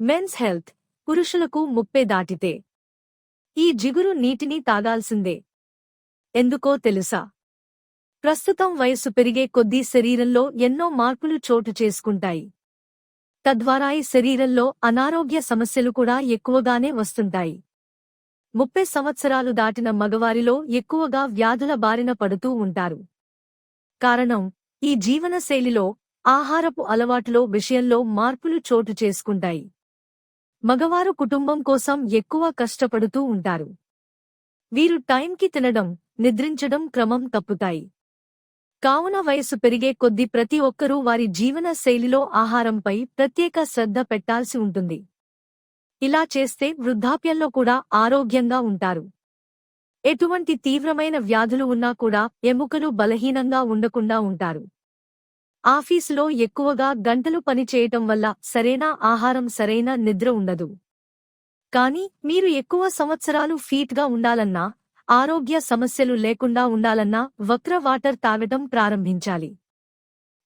Men's health పురుషులకు ముప్పే దాటితే. ఈ జిగురు నీటిని తాగాల్సిందే. ఎందుకో తెలుసా? ప్రస్తుతం వయస్సు పెరిగే కొద్దీ శరీరంలో ఎన్నో మార్పులు చోటు చేసుకుంటాయి. తద్వారా ఈ శరీరంలో అనారోగ్య సమస్యలు కూడా ఎక్కువగానే వస్తుంటాయి. ముప్పై సంవత్సరాలు దాటిన మగవారిలో ఎక్కువగా వ్యాధుల బారిన పడుతూ ఉంటారు. కారణం ఈ జీవనశైలిలో ఆహారపు అలవాటులో విషయంలో మార్పులు చోటు చేసుకుంటాయి. మగవారు కుటుంబం కోసం ఎక్కువ కష్టపడుతూ ఉంటారు. వీరు టైంకి తినడం నిద్రించడం క్రమం తప్పుతాయి. కావున వయసు పెరిగే కొద్దీ ప్రతి ఒక్కరూ వారి జీవన శైలిలో ఆహారంపై ప్రత్యేక శ్రద్ధ పెట్టాల్సి ఉంటుంది. ఇలా చేస్తే వృద్ధాప్యంలో కూడా ఆరోగ్యంగా ఉంటారు. ఎటువంటి తీవ్రమైన వ్యాధులు ఉన్నా కూడా ఎముకలు బలహీనంగా ఉండకుండా ఉంటారు. ఆఫీసులో ఎక్కువగా గంటలు పనిచేయటం వల్ల సరైన ఆహారం సరైన నిద్ర ఉండదు. కాని మీరు ఎక్కువ సంవత్సరాలు ఫీట్గా ఉండాలన్నా ఆరోగ్య సమస్యలు లేకుండా ఉండాలన్నా వక్ర వాటర్ తాగటం ప్రారంభించాలి.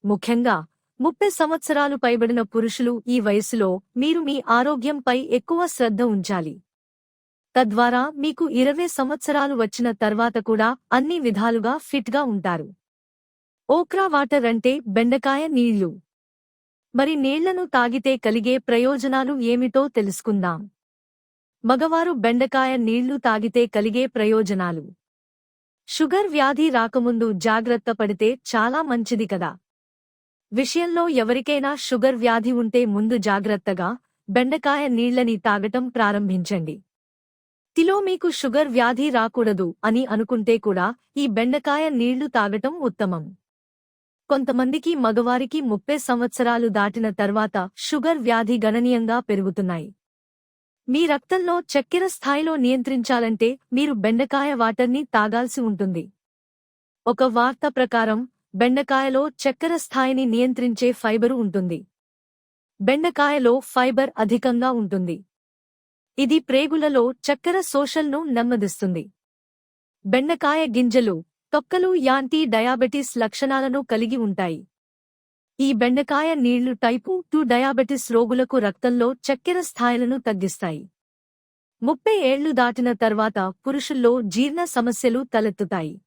ముఖ్యంగా ముప్పై సంవత్సరాలు పైబడిన పురుషులు ఈ వయసులో మీరు మీ ఆరోగ్యంపై ఎక్కువ శ్రద్ధ ఉంచాలి. తద్వారా మీకు ఇరవై సంవత్సరాలు వచ్చిన తర్వాత కూడా అన్ని విధాలుగా ఫిట్గా ఉంటారు. ఓక్రా వాటర్ అంటే బెండకాయ నీళ్ళు. మరి నీళ్ళను తాగితే కలిగే ప్రయోజనాలు ఏమిటో తెలుసుకుందాం. మగవారు బెండకాయ నీళ్ళు తాగితే కలిగే ప్రయోజనాలు. షుగర్ వ్యాధి రాకముందు జాగ్రత్త పడితే చాలా మంచిది కదా. విషయంలో ఎవరికైనా షుగర్ వ్యాధి ఉంటే ముందు జాగ్రత్తగా బెండకాయ నీళ్ళని తాగటం ప్రారంభించండి. తిలో మీకు షుగర్ వ్యాధి రాకూడదు అని అనుకుంటే కూడా ఈ బెండకాయ నీళ్ళు తాగటం ఉత్తమం. కొంతమందికి మగవారికి ముప్పై సంవత్సరాలు దాటిన తర్వాత షుగర్ వ్యాధి గణనీయంగా పెరుగుతున్నాయి. మీ రక్తంలో చక్కెర స్థాయిలో నియంత్రించాలంటే మీరు బెండకాయ వాటర్ని తాగాల్సి ఉంటుంది. ఒక వార్త ప్రకారం బెండకాయలో చక్కెర స్థాయిని నియంత్రించే ఫైబరు ఉంటుంది. బెండకాయలో ఫైబర్ అధికంగా ఉంటుంది. ఇది ప్రేగులలో చక్కెర శోషల్ను నెమ్మదిస్తుంది. బెండకాయ గింజలు తొక్కలు యాంటీ డయాబెటిస్ లక్షణాలను కలిగి ఉంటాయి. ఈ బెండకాయ నీళ్ళు టైపు టూ డయాబెటిస్ రోగులకు రక్తంలో చక్కెర స్థాయిలను తగ్గిస్తాయి. ముప్పై ఏళ్ళు దాటిన తర్వాత పురుషుల్లో జీర్ణ సమస్యలు తలెత్తుతాయి.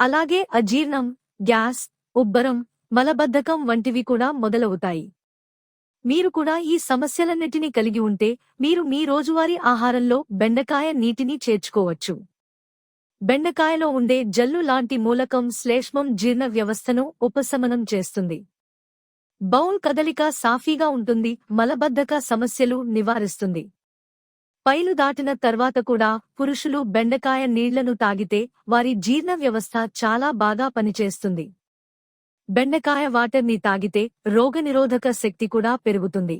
అలాగే అజీర్ణం గ్యాస్ ఉబ్బరం మలబద్ధకం వంటివి కూడా మొదలవుతాయి. మీరు కూడా ఈ సమస్యలన్నిటినీ కలిగి ఉంటే మీరు మీ రోజువారీ ఆహారంలో బెండకాయ నీటిని చేర్చుకోవచ్చు. బెండకాయలో ఉండే జల్లు లాంటి మూలకం శ్లేష్మం జీర్ణ వ్యవస్థను ఉపశమనం చేస్తుంది. బౌల్ కదలిక సాఫీగా ఉంటుంది మలబద్ధక సమస్యలు నివారిస్తుంది. పైలు దాటిన తర్వాత కూడా పురుషులు బెండకాయ నీళ్ళను తాగితే వారి జీర్ణ వ్యవస్థ చాలా బాగా పనిచేస్తుంది. బెండకాయ వాటర్ని తాగితే రోగనిరోధక శక్తి కూడా పెరుగుతుంది.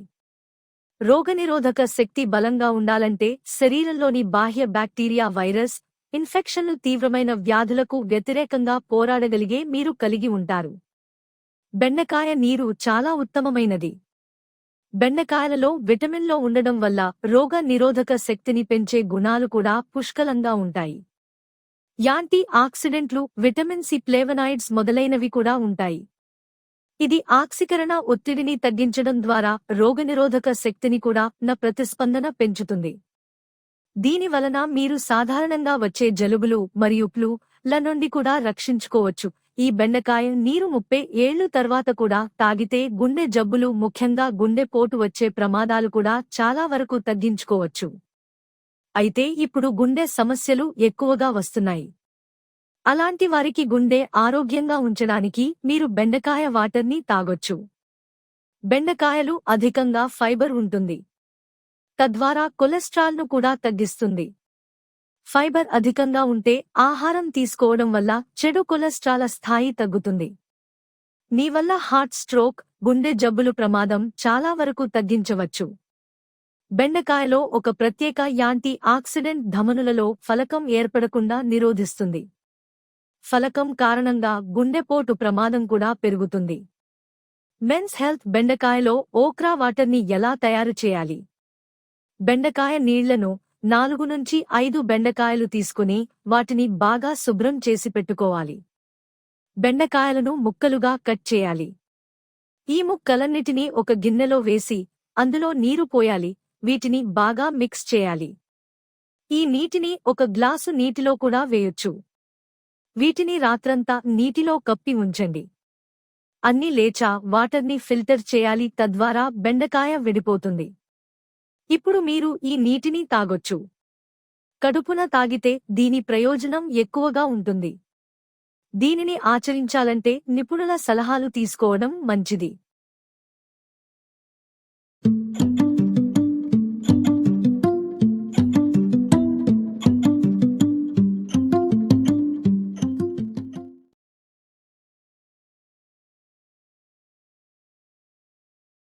రోగనిరోధక శక్తి బలంగా ఉండాలంటే శరీరంలోని బాహ్య బ్యాక్టీరియా వైరస్ ఇన్ఫెక్షన్లు తీవ్రమైన వ్యాధులకు వ్యతిరేకంగా పోరాడగలిగే మీరు కలిగి ఉంటారు. బెండకాయ నీరు చాలా ఉత్తమమైనది. బెండకాయలలో విటమిన్లో ఉండడం వల్ల రోగ నిరోధక శక్తిని పెంచే గుణాలు కూడా పుష్కలంగా ఉంటాయి. యాంటీ ఆక్సిడెంట్లు విటమిన్ సి ప్లేవనాయిడ్స్ మొదలైనవి కూడా ఉంటాయి. ఇది ఆక్సికరణ ఒత్తిడిని తగ్గించడం ద్వారా రోగనిరోధక శక్తిని కూడా న ప్రతిస్పందన పెంచుతుంది. దీని వలన మీరు సాధారణంగా వచ్చే జలుబులు మరియు ఫ్లూ ల నుండి కూడా రక్షించుకోవచ్చు. ఈ బెండకాయ నీరు ముప్పై ఏళ్ళు తర్వాత కూడా తాగితే గుండె జబ్బులు ముఖ్యంగా గుండె పోటు వచ్చే ప్రమాదాలు కూడా చాలా వరకు తగ్గించుకోవచ్చు. అయితే ఇప్పుడు గుండె సమస్యలు ఎక్కువగా వస్తున్నాయి. అలాంటి వారికి గుండె ఆరోగ్యంగా ఉంచడానికి మీరు బెండకాయ వాటర్ని తాగొచ్చు. బెండకాయలు అధికంగా ఫైబర్ ఉంటుంది. తద్వారా కొలెస్ట్రాల్ను కూడా తగ్గిస్తుంది. ఫైబర్ అధికంగా ఉంటే ఆహారం తీసుకోవడం వల్ల చెడు కొలెస్ట్రాల స్థాయి తగ్గుతుంది. నీ వల్ల హార్ట్ స్ట్రోక్ గుండె జబ్బులు ప్రమాదం చాలా వరకు తగ్గించవచ్చు. బెండకాయలో ఒక ప్రత్యేక యాంటీ ఆక్సిడెంట్ ధమనులలో ఫలకం ఏర్పడకుండా నిరోధిస్తుంది. ఫలకం కారణంగా గుండెపోటు ప్రమాదం కూడా పెరుగుతుంది. మెన్స్ హెల్త్ బెండకాయలో ఓక్రా వాటర్ని ఎలా తయారు చేయాలి? బెండకాయ నీళ్ళను నాలుగు నుంచి ఐదు బెండకాయలు తీసుకుని వాటిని బాగా శుభ్రం చేసి పెట్టుకోవాలి. బెండకాయలను ముక్కలుగా కట్ చేయాలి. ఈ ముక్కలన్నిటినీ ఒక గిన్నెలో వేసి అందులో నీరు పోయాలి. వీటిని బాగా మిక్స్ చేయాలి. ఈ నీటిని ఒక గ్లాసు నీటిలో కూడా వేయొచ్చు. వీటిని రాత్రంతా నీటిలో కప్పి ఉంచండి. అన్ని లేచా వాటర్ని ఫిల్టర్ చేయాలి. తద్వారా బెండకాయ విడిపోతుంది. ఇప్పుడు మీరు ఈ నీటిని తాగొచ్చు. కడుపున తాగితే దీని ప్రయోజనం ఎక్కువగా ఉంటుంది. దీనిని ఆచరించాలంటే నిపుణుల సలహాలు తీసుకోవడం మంచిది.